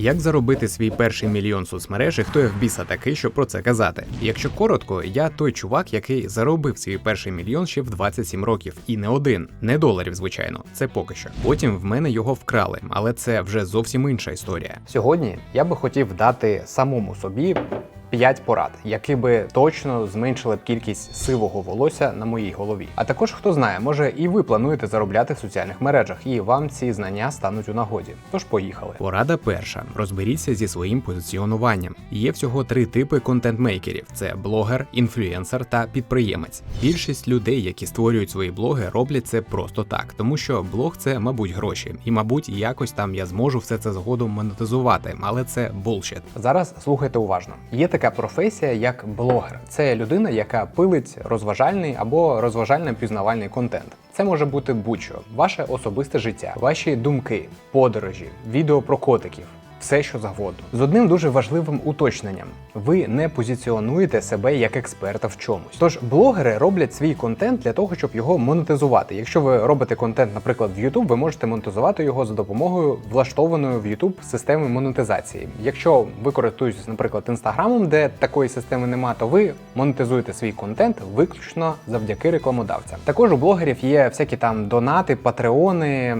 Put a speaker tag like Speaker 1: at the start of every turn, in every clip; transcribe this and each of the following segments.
Speaker 1: Як заробити свій перший мільйон соцмереж і хто я в біса такий, щоб про це казати? Якщо коротко, я той чувак, який заробив свій перший мільйон ще в 27 років, і не один, не доларів, звичайно, це поки що. Потім в мене його вкрали, але це вже зовсім інша історія. Сьогодні я би хотів дати самому собі. 5 порад, які би точно зменшили б кількість сивого волосся на моїй голові. А також хто знає, може і ви плануєте заробляти в соціальних мережах, і вам ці знання стануть у нагоді. Тож поїхали. Порада перша: розберіться зі своїм позиціонуванням. Є всього три типи контент-мейкерів: це блогер, інфлюенсер та підприємець. Більшість людей, які створюють свої блоги, роблять це просто так, тому що блог це, мабуть, гроші, і, мабуть, якось там я зможу все це згодом монетизувати, але це булшіт. Зараз слухайте уважно. Є така професія, як блогер. Це людина, яка пилить розважальний або розважально-пізнавальний контент. Це може бути будь-що, ваше особисте життя, ваші думки, подорожі, відео про котиків. Все, що завгодно. З одним дуже важливим уточненням: ви не позиціонуєте себе як експерта в чомусь. Тож блогери роблять свій контент для того, щоб його монетизувати. Якщо ви робите контент, наприклад, в YouTube, ви можете монетизувати його за допомогою влаштованої в YouTube системи монетизації. Якщо ви користуєтесь, наприклад, інстаграмом, де такої системи нема, то ви монетизуєте свій контент виключно завдяки рекламодавцям. Також у блогерів є всякі там донати, патреони,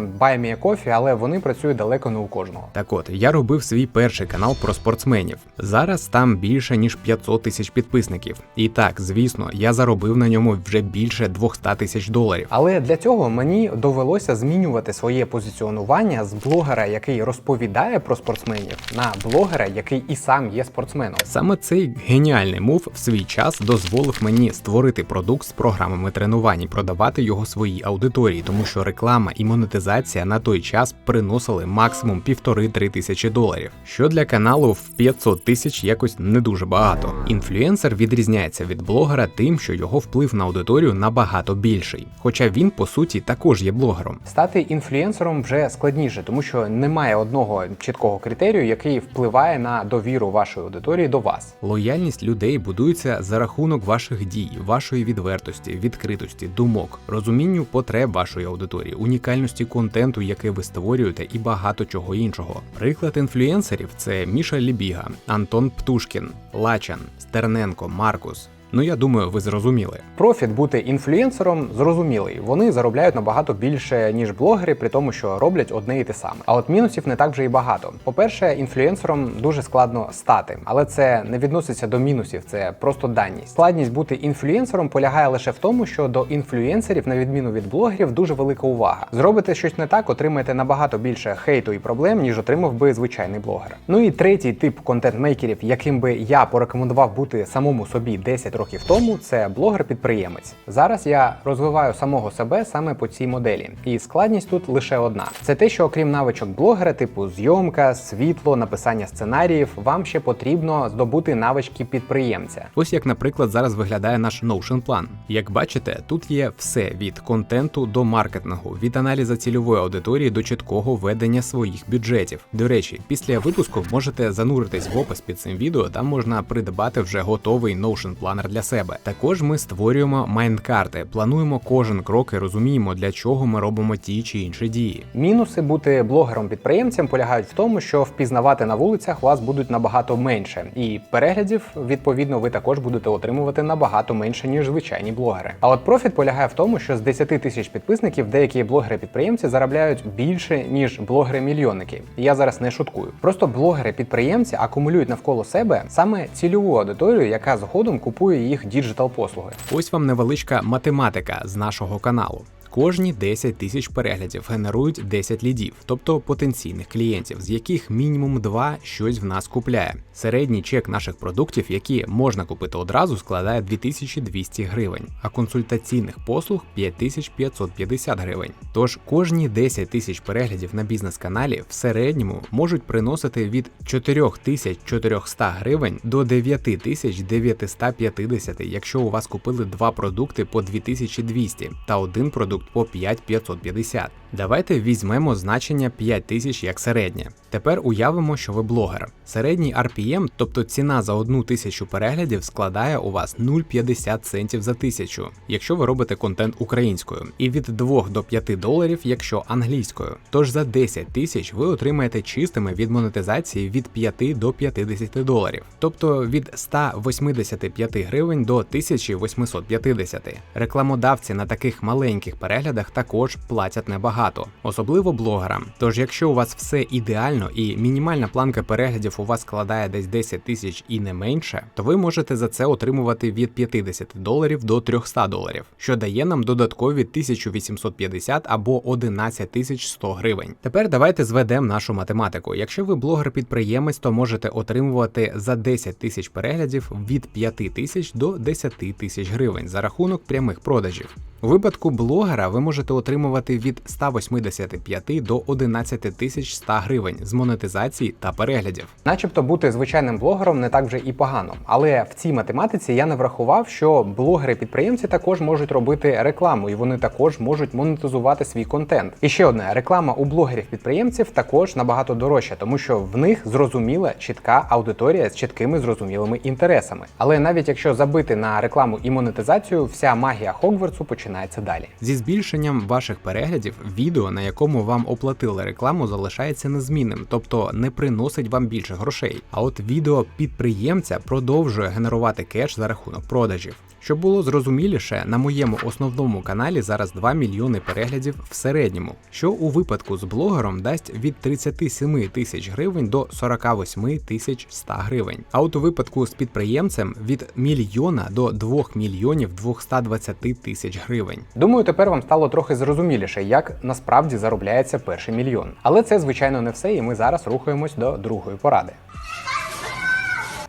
Speaker 1: кофі, але вони працюють далеко не у кожного. Так от я робив свій перший канал про спортсменів. Зараз там більше ніж 500 тисяч підписників. І так, звісно, я заробив на ньому вже більше 200 тисяч доларів. Але для цього мені довелося змінювати своє позиціонування з блогера, який розповідає про спортсменів, на блогера, який і сам є спортсменом. Саме цей геніальний мув в свій час дозволив мені створити продукт з програмами тренувань і продавати його своїй аудиторії, тому що реклама і монетизація на той час приносили максимум півтори-три тисячі доларів, що для каналу в 500 тисяч якось не дуже багато. Інфлюенсер відрізняється від блогера тим, що його вплив на аудиторію набагато більший. Хоча він по суті також є блогером. Стати інфлюенсером вже складніше, тому що немає одного чіткого критерію, який впливає на довіру вашої аудиторії до вас. Лояльність людей будується за рахунок ваших дій, вашої відвертості, відкритості, думок, розумінню потреб вашої аудиторії, унікальності контенту, який ви створюєте, і багато чого іншого. Приклад інфлюенсерів це Міша Лібіга, Антон Птушкін, Лачан, Стерненко, Маркус. Ну я думаю, ви зрозуміли. Профіт бути інфлюенсером зрозумілий. Вони заробляють набагато більше, ніж блогери, при тому, що роблять одне і те саме. А от мінусів не так вже і багато. По-перше, інфлюенсером дуже складно стати, але це не відноситься до мінусів, це просто даність. Складність бути інфлюенсером полягає лише в тому, що до інфлюенсерів, на відміну від блогерів, дуже велика увага. Зробите щось не так, отримаєте набагато більше хейту і проблем, ніж отримав би звичайний блогер. Ну і третій тип контент-мейкерів, яким би я порекомендував бути самому собі 10 років тому це блогер-підприємець. Зараз я розвиваю самого себе саме по цій моделі, і складність тут лише одна: це те, що окрім навичок блогера, типу зйомка, світло, написання сценаріїв, вам ще потрібно здобути навички підприємця. Ось як, наприклад, зараз виглядає наш Notion план. Як бачите, тут є все від контенту до маркетингу, від аналізу цільової аудиторії до чіткого ведення своїх бюджетів. До речі, після випуску можете зануритись в опис під цим відео, там можна придбати вже готовий Notion планер для себе. Також ми створюємо майндкарти, плануємо кожен крок і розуміємо, для чого ми робимо ті чи інші дії. Мінуси бути блогером-підприємцем полягають в тому, що впізнавати на вулицях вас будуть набагато менше, і переглядів відповідно ви також будете отримувати набагато менше ніж звичайні блогери. А от профіт полягає в тому, що з 10 тисяч підписників деякі блогери-підприємці заробляють більше ніж блогери-мільйонники. Я зараз не шуткую. Просто блогери-підприємці акумулюють навколо себе саме цільову аудиторію, яка згодом купує їх діджитал послуги. Ось вам невеличка математика з нашого каналу. Кожні 10 тисяч переглядів генерують 10 лідів, тобто потенційних клієнтів, з яких мінімум 2 щось в нас купляє. Середній чек наших продуктів, які можна купити одразу, складає 2200 гривень, а консультаційних послуг 5550 гривень. Тож кожні 10 тисяч переглядів на бізнес-каналі в середньому можуть приносити від 4400 гривень до 9950, якщо у вас купили два продукти по 2200 та один продукт по 5550. Давайте візьмемо значення 5000 як середнє. Тепер уявимо, що ви блогер. Середній RPM, тобто ціна за одну тисячу переглядів, складає у вас 0,50 центів за тисячу, якщо ви робите контент українською, і від 2 до 5 доларів, якщо англійською. Тож за 10 тисяч ви отримаєте чистими від монетизації від 5 до 50 доларів, тобто від 185 гривень до 1850. Рекламодавці на таких маленьких переглядах також платять небагато, особливо блогерам. Тож, якщо у вас все ідеально і мінімальна планка переглядів у вас складає десь 10 тисяч і не менше, то ви можете за це отримувати від 50 доларів до 300 доларів, що дає нам додаткові 1850 або 11100 гривень. Тепер давайте зведемо нашу математику. Якщо ви блогер-підприємець, то можете отримувати за 10 тисяч переглядів від 5 тисяч до 10 тисяч гривень за рахунок прямих продажів. У випадку блогера ви можете отримувати від 185 до 11 тисяч 100 гривень з монетизації та переглядів. Начебто бути звичайним блогером не так вже і погано, але в цій математиці я не врахував, що блогери-підприємці також можуть робити рекламу, і вони також можуть монетизувати свій контент. І ще одне реклама у блогерів-підприємців також набагато дорожча, тому що в них зрозуміла чітка аудиторія з чіткими зрозумілими інтересами. Але навіть якщо забити на рекламу і монетизацію, вся магія Хогвартсу починається далі. Зі збільшенням ваших переглядів відео, на якому вам оплатили рекламу, залишається незмінним, тобто не приносить вам більше грошей. А от відео підприємця продовжує генерувати кеш за рахунок продажів. Щоб було зрозуміліше, на моєму основному каналі зараз 2 мільйони переглядів в середньому, що у випадку з блогером дасть від 37 тисяч гривень до 48 тисяч 100 гривень. А от у випадку з підприємцем від мільйона до 2 мільйонів 220 тисяч гривень. Думаю, тепер вам стало трохи зрозуміліше, як насправді заробляється перший мільйон. Але це звичайно не все, і ми зараз рухаємось до другої поради.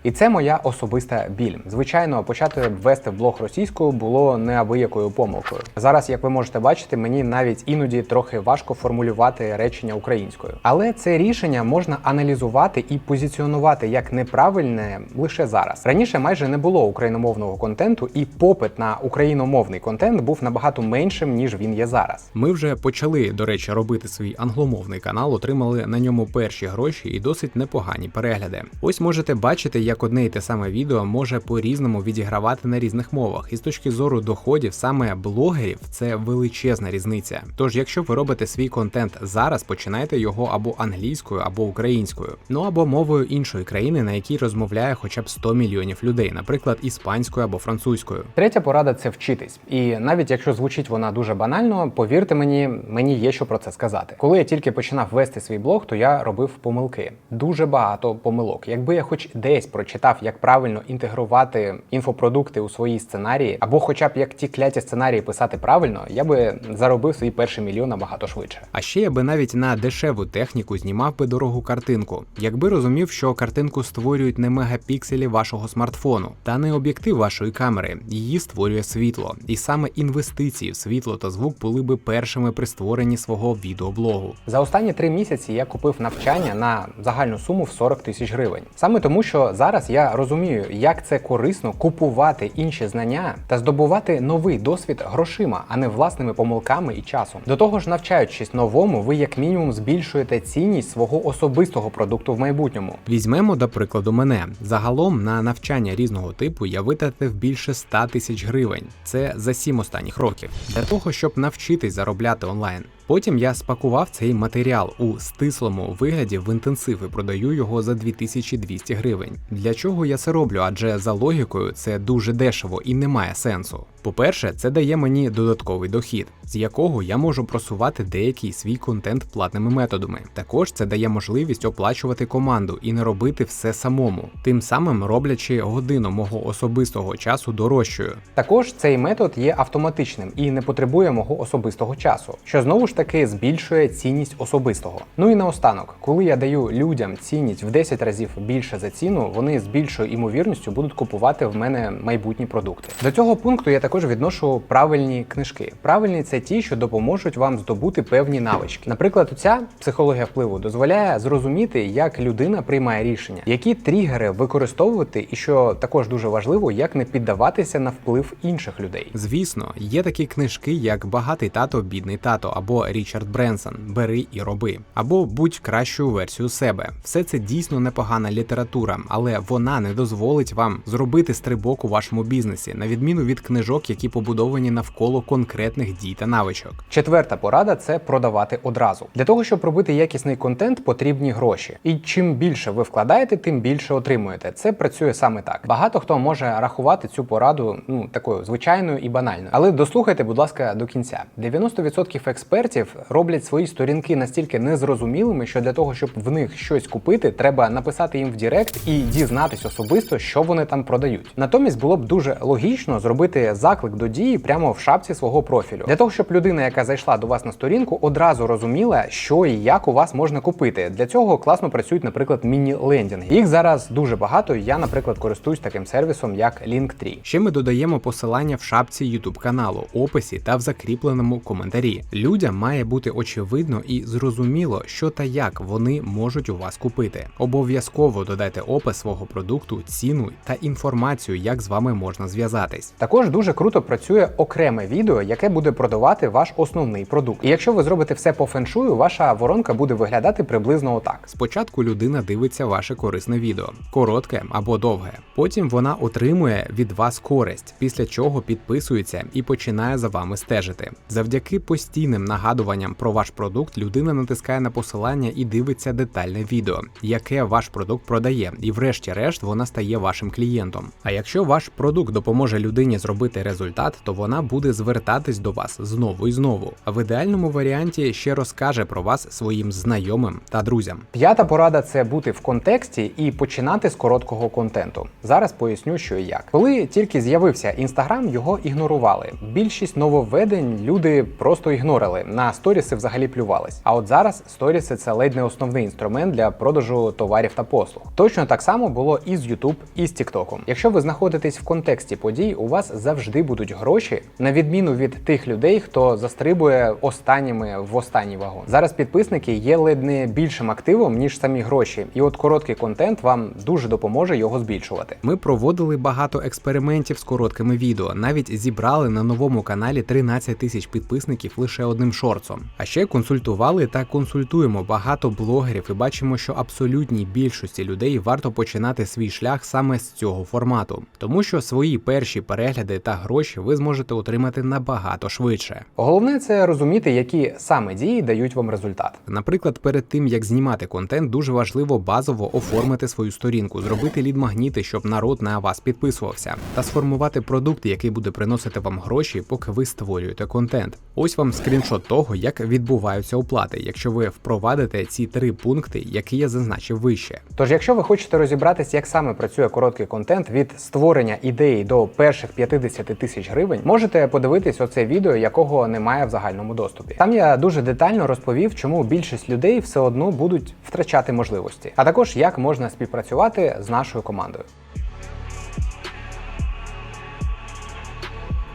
Speaker 1: І це моя особиста біль. Звичайно, почати ввести блог російською було неабиякою помилкою. Зараз, як ви можете бачити, мені навіть іноді трохи важко формулювати речення українською. Але це рішення можна аналізувати і позиціонувати як неправильне лише зараз. Раніше майже не було україномовного контенту, і попит на україномовний контент був набагато меншим ніж він є зараз. Ми вже почали, до речі, робити свій англомовний канал, отримали на ньому перші гроші і досить непогані перегляди. Ось можете бачити, як одне і те саме відео може по-різному відігравати на різних мовах, і з точки зору доходів саме блогерів це величезна різниця. Тож, якщо ви робите свій контент зараз, починайте його або англійською, або українською, ну або мовою іншої країни, на якій розмовляє хоча б 100 мільйонів людей, наприклад, іспанською або французькою. Третя порада це вчитись. І навіть якщо звучить вона дуже банально, повірте мені, мені є що про це сказати. Коли я тільки починав вести свій блог, то я робив помилки. Дуже багато помилок. Якби я хоч десь прочитав, як правильно інтегрувати інфопродукти у свої сценарії, або хоча б як ті кляті сценарії писати правильно, я би заробив свій перший мільйон набагато швидше. А ще я би навіть на дешеву техніку знімав би дорогу картинку, якби розумів, що картинку створюють не мегапікселі вашого смартфону, та не об'єктив вашої камери. Її створює світло, і саме інвестиції в світло та звук були би першими при створенні свого відеоблогу. За останні три місяці я купив навчання на загальну суму в 40 тисяч гривень. Саме тому, що зараз я розумію, як це корисно купувати інші знання та здобувати новий досвід грошима, а не власними помилками і часом. До того ж, навчаючись новому, ви як мінімум збільшуєте цінність свого особистого продукту в майбутньому. Візьмемо до прикладу мене. Загалом на навчання різного типу я витратив більше 100 тисяч гривень. Це за 7 останніх років для того, щоб навчитись заробляти онлайн. Потім я спакував цей матеріал у стислому вигляді в інтенсив і продаю його за 2200 гривень. Для чого я це роблю? Адже за логікою це дуже дешево і немає сенсу. По-перше, це дає мені додатковий дохід, з якого я можу просувати деякий свій контент платними методами. Також це дає можливість оплачувати команду і не робити все самому, тим самим роблячи годину мого особистого часу дорожчою. Також цей метод є автоматичним і не потребує мого особистого часу, що знову ж таки збільшує цінність особистого. Ну і наостанок, коли я даю людям цінність в 10 разів більше за ціну, вони з більшою імовірністю будуть купувати в мене майбутні продукти. До цього пункту я також також відношу правильні книжки. Правильні це ті, що допоможуть вам здобути певні навички. Наприклад, ця психологія впливу дозволяє зрозуміти, як людина приймає рішення, які тригери використовувати, і що також дуже важливо, як не піддаватися на вплив інших людей. Звісно, є такі книжки, як Багатий тато, бідний тато або Річард Бренсон Бери і роби, або будь кращою версією себе. Все це дійсно непогана література, але вона не дозволить вам зробити стрибок у вашому бізнесі, на відміну від книжок, які побудовані навколо конкретних дій та навичок. Четверта порада це продавати одразу. Для того, щоб робити якісний контент, потрібні гроші. І чим більше ви вкладаєте, тим більше отримуєте. Це працює саме так. Багато хто може рахувати цю пораду ну такою звичайною і банальною. Але дослухайте, будь ласка, до кінця. 90% експертів роблять свої сторінки настільки незрозумілими, що для того, щоб в них щось купити, треба написати їм в Директ і дізнатись особисто, що вони там продають. Натомість було б дуже логічно зробити заклик до дії прямо в шапці свого профілю, для того, щоб людина, яка зайшла до вас на сторінку, одразу розуміла, що і як у вас можна купити. Для цього класно працюють, наприклад, міні-лендінги. Їх зараз дуже багато. Я, наприклад, користуюсь таким сервісом, як Linktree. Ще ми додаємо посилання в шапці YouTube каналу, описі та в закріпленому коментарі. Людям має бути очевидно і зрозуміло, що та як вони можуть у вас купити. Обов'язково додайте опис свого продукту, ціну та інформацію, як з вами можна зв'язатись. Також дуже круто працює окреме відео, яке буде продавати ваш основний продукт. І якщо ви зробите все по феншую, ваша воронка буде виглядати приблизно отак. Спочатку людина дивиться ваше корисне відео, коротке або довге. Потім вона отримує від вас користь, після чого підписується і починає за вами стежити. Завдяки постійним нагадуванням про ваш продукт людина натискає на посилання і дивиться детальне відео, яке ваш продукт продає, і врешті-решт вона стає вашим клієнтом. А якщо ваш продукт допоможе людині зробити результат, то вона буде звертатись до вас знову і знову. А в ідеальному варіанті ще розкаже про вас своїм знайомим та друзям. П'ята порада це бути в контексті і починати з короткого контенту. Зараз поясню, що і як. Коли тільки з'явився інстаграм, його ігнорували. Більшість нововведень люди просто ігнорили. На сторіси взагалі плювались. А от зараз сторіси це ледь не основний інструмент для продажу товарів та послуг. Точно так само було і з YouTube, і з TikTok. Якщо ви знаходитесь в контексті подій, у вас завжди будуть гроші, на відміну від тих людей, хто застрибує останніми в останній вагон. Зараз підписники є ледь не більшим активом ніж самі гроші, і от короткий контент вам дуже допоможе його збільшувати. Ми проводили багато експериментів з короткими відео, навіть зібрали на новому каналі 13 тисяч підписників лише одним шорцом. А ще консультували та консультуємо багато блогерів і бачимо, що абсолютній більшості людей варто починати свій шлях саме з цього формату, тому що свої перші перегляди та гроші ви зможете отримати набагато швидше. Головне це розуміти, які саме дії дають вам результат. Наприклад, перед тим як знімати контент, дуже важливо базово оформити свою сторінку, зробити лід-магніти, щоб народ на вас підписувався, та сформувати продукт, який буде приносити вам гроші, поки ви створюєте контент. Ось вам скріншот того, як відбуваються оплати, якщо ви впровадите ці три пункти, які я зазначив вище. Тож, якщо ви хочете розібратися, як саме працює короткий контент від створення ідеї до перших 50 тисяч гривень, можете подивитись оце відео, якого немає в загальному доступі. Там я дуже детально розповів, чому більшість людей все одно будуть втрачати можливості, а також як можна співпрацювати з нашою командою.